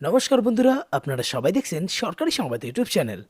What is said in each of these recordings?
নমস্কার বন্ধুরা, আপনারা সবাই দেখছেন সরকারি সংবাদ ইউটিউব চ্যানেল।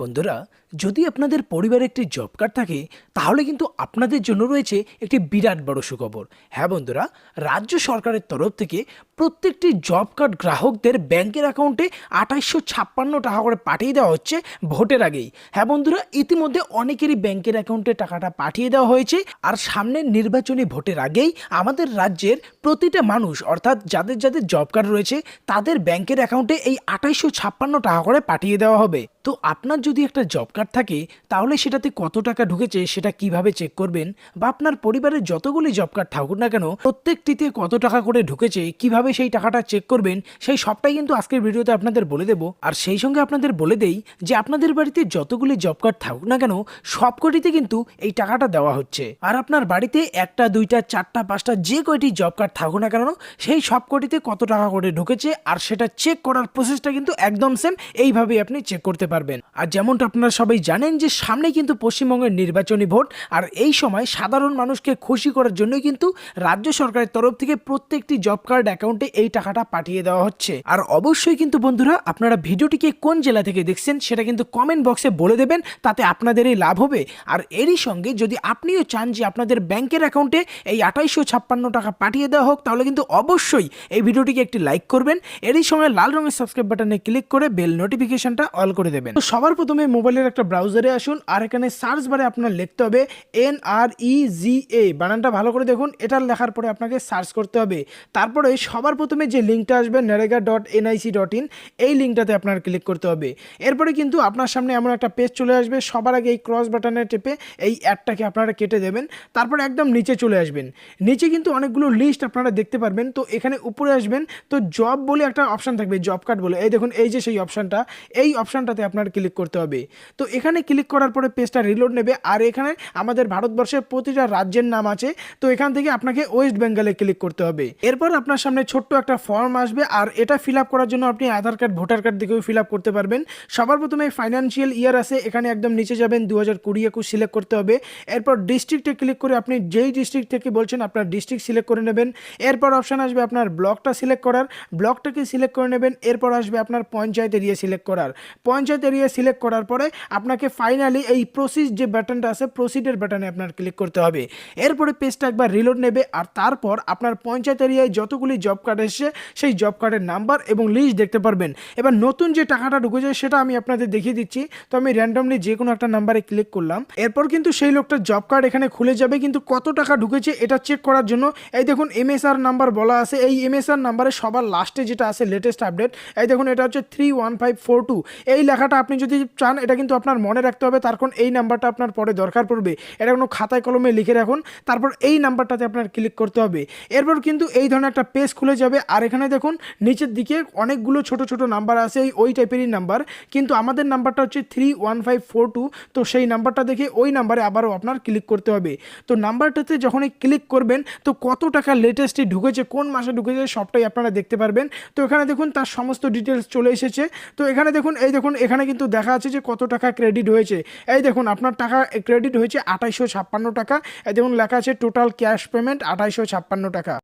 বন্ধুরা, যদি আপনাদের পরিবারে একটি জব কার্ড থাকে, তাহলে কিন্তু আপনাদের জন্য রয়েছে একটি বিরাট বড় সুখবর। হ্যাঁ বন্ধুরা, রাজ্য সরকারের তরফ থেকে প্রত্যেকটি জব কার্ড গ্রাহকদের ব্যাংকের অ্যাকাউন্টে আঠাইশশো ছাপ্পান্ন টাকা করে পাঠিয়ে দেওয়া হচ্ছে ভোটের আগেই। হ্যাঁ বন্ধুরা, ইতিমধ্যে অনেকেরই ব্যাংকের অ্যাকাউন্টে টাকাটা পাঠিয়ে দেওয়া হয়েছে, আর সামনের নির্বাচনী ভোটের আগেই আমাদের রাজ্যের প্রতিটা মানুষ, অর্থাৎ যাদের যাদের জব কার্ড রয়েছে, তাদের ব্যাংকের অ্যাকাউন্টে এই আঠাইশশো ছাপ্পান্ন টাকা করে পাঠিয়ে দেওয়া হবে। তো আপনার যদি একটা জব কার্ড থাকে, তাহলে সেটাতে কত টাকা ঢুকেছে সেটা কীভাবে চেক করবেন? বা আপনার পরিবারের যতগুলি জব কার্ড থাকুক না কেন, প্রত্যেকটিতে কত টাকা করে ঢুকেছে, কীভাবে সেই টাকাটা চেক করবেন, সেই সবটাই কিন্তু আজকের ভিডিওতে আপনাদের বলে দেবো। আর সেই সঙ্গে আপনাদের বলে দেই যে, আপনাদের বাড়িতে যতগুলি জব কার্ড থাকুক না কেন, সবকটিতে কিন্তু এই টাকাটা দেওয়া হচ্ছে। আর আপনার বাড়িতে একটা, দুইটা, চারটা, পাঁচটা যে কয়টি জব কার্ড থাকুক না কেন, সেই সবকটিতে কত টাকা করে ঢুকেছে, আর সেটা চেক করার প্রসেসটা কিন্তু একদম সেম এইভাবেই আপনি চেক করতে পারবেন। আর যেমনটা আপনারা সবাই জানেন যে সামনে কিন্তু পশ্চিমবঙ্গের নির্বাচনী ভোট, আর এই সময় সাধারণ মানুষকে খুশি করার জন্য কিন্তু রাজ্য সরকারের তরফ থেকে প্রত্যেকটি জব কার্ড অ্যাকাউন্টে এই টাকাটা পাঠিয়ে দেওয়া হচ্ছে। আর অবশ্যই কিন্তু বন্ধুরা, আপনারা ভিডিওটিকে কোন জেলা থেকে দেখছেন সেটা কিন্তু কমেন্ট বক্সে বলে দেবেন, তাতে আপনাদেরই লাভ হবে। আর এরই সঙ্গে যদি আপনিও চান যে আপনাদের ব্যাংকের অ্যাকাউন্টে এই আঠাইশশো ছাপ্পান্ন টাকা পাঠিয়ে দেওয়া হোক, তাহলে কিন্তু অবশ্যই এই ভিডিওটিকে একটি লাইক করবেন। এরই সঙ্গে লাল রঙের সাবস্ক্রাইব বাটনে ক্লিক করে বেল নোটিফিকেশনটা অল করে দেবেন। তো সবার প্রথমে মোবাইলের একটা ব্রাউজারে আসুন আর এখানে সার্চ বারে আপনার লিখতে হবে এন আর ই জি এ বানানটা ভালো করে দেখুন, এটা লেখার পরে আপনাকে সার্চ করতে হবে। তারপরে সবার প্রথমে যে লিঙ্কটা আসবে NREGA dot NIC dot in এই লিঙ্কটাতে আপনার ক্লিক করতে হবে। এরপরে কিন্তু আপনার সামনে এমন একটা পেজ চলে আসবে, সবার আগে এই ক্রস বাটনে টেপে এই অ্যাডটাকে আপনারা কেটে দেবেন, তারপরে একদম নিচে চলে আসবেন। নিচে কিন্তু অনেকগুলো লিস্ট আপনারা দেখতে পারবেন, তো এখানে উপরে আসবেন, তো জব বলে একটা অপশান থাকবে জব কার্ড বলে, এই দেখুন, এই যে সেই অপশানটা এই অপশানটাতে আপনার ক্লিক করতে হবে। তো এখানে ক্লিক করার পরে পেজটা রিলোড নেবে, আর এখানে আমাদের ভারতবর্ষের প্রতিটা রাজ্যের নাম আছে, তো এখান থেকে আপনাকে ওয়েস্ট বেঙ্গলে ক্লিক করতে হবে। এরপর আপনার সামনে ছোট্ট একটা ফর্ম আসবে, আর এটা ফিল করার জন্য আপনি আধার কার্ড ভোটার কার্ড দিকেও ফিল করতে পারবেন। সবার প্রথমে ফাইন্যান্সিয়াল ইয়ার আছে, এখানে একদম নিচে যাবেন দু হাজার কুড়ি, একুশ সিলেক্ট করতে হবে। এরপর ডিস্ট্রিক্টে ক্লিক করে আপনি যেই ডিস্ট্রিক্ট থেকে বলছেন, আপনার ডিস্ট্রিক্ট সিলেক্ট করে নেবেন। এরপর অপশান আসবে আপনার ব্লকটা সিলেক্ট করার। ব্লকটাকে সিলেক্ট করে নেবেন, এরপর আসবে আপনার পঞ্চায়েত এরিয়া সিলেক্ট করার। পঞ্চায়েত এরিয়া সিলেক্ট করার পরে আপনাকে ফাইনালি এই প্রসিড যে বাটনটা আছে প্রসিডের বাটনে আপনার ক্লিক করতে হবে। এরপরে পেজটা একবার রিলোড নেবে, আর তারপর আপনার পঞ্চায়েত এরিয়ায় যতগুলি জব কার্ড এসছে, সেই জব কার্ডের নাম্বার এবং লিস্ট দেখতে পারবেন। এবার নতুন যে টাকাটা ঢুকেছে সেটা আমি আপনাদের দেখিয়ে দিচ্ছি। তো আমি র্যান্ডমলি যে কোনো একটা নাম্বারে ক্লিক করলাম। এরপর কিন্তু সেই লোকটার জব কার্ড এখানে খুলে যাবে, কিন্তু কত টাকা ঢুকেছে এটা চেক করার জন্য। এই দেখুন এমএসআর নাম্বার বলা আছে। এই এমএসআর নাম্বারে সবার লাস্টে যেটা আছে লেটেস্ট আপডেট এই দেখুন, এটা হচ্ছে three one five four two এই লেখাটা আপনি যদি চান, এটা কিন্তু আপনার মনে রাখতে হবে, তার কারণ এই নাম্বারটা আপনার পরে দরকার পড়বে। এটা কোনো খাতায় কলমে লিখে রাখুন, তারপর এই নাম্বারটাতে আপনার ক্লিক করতে হবে। এরপর কিন্তু এই ধরনের একটা পেজ খুলে যাবে, আর এখানে দেখুন, নিচের দিকে অনেকগুলো ছোট ছোট নাম্বার আছে, এই ওই টাইপেরই নাম্বার। কিন্তু আমাদের নাম্বারটা হচ্ছে three one five four two তো সেই নাম্বারটা দেখে ওই নাম্বারে আবারও আপনার ক্লিক করতে হবে। তো নাম্বারটাতে যখনই ক্লিক করবেন, তো কত টাকা লেটেস্টে ঢুকেছে, কোন মাসে ঢুকেছে, সবটাই আপনারা দেখতে পারবেন। তো এখানে দেখুন তার সমস্ত ডিটেলস চলে এসেছে। তো এখানে দেখুন, এই দেখুন, এখানে কিন্তু দেখা আছে যে কত টাকা ক্রেডিট হয়েছে। এই দেখুন, আপনার টাকা ক্রেডিট হয়েছে আঠাইশো ছাপ্পান্ন টাকা। এই দেখুন, লেখা আছে টোটাল ক্যাশ পেমেন্ট আঠাইশো ছাপ্পান্ন টাকা।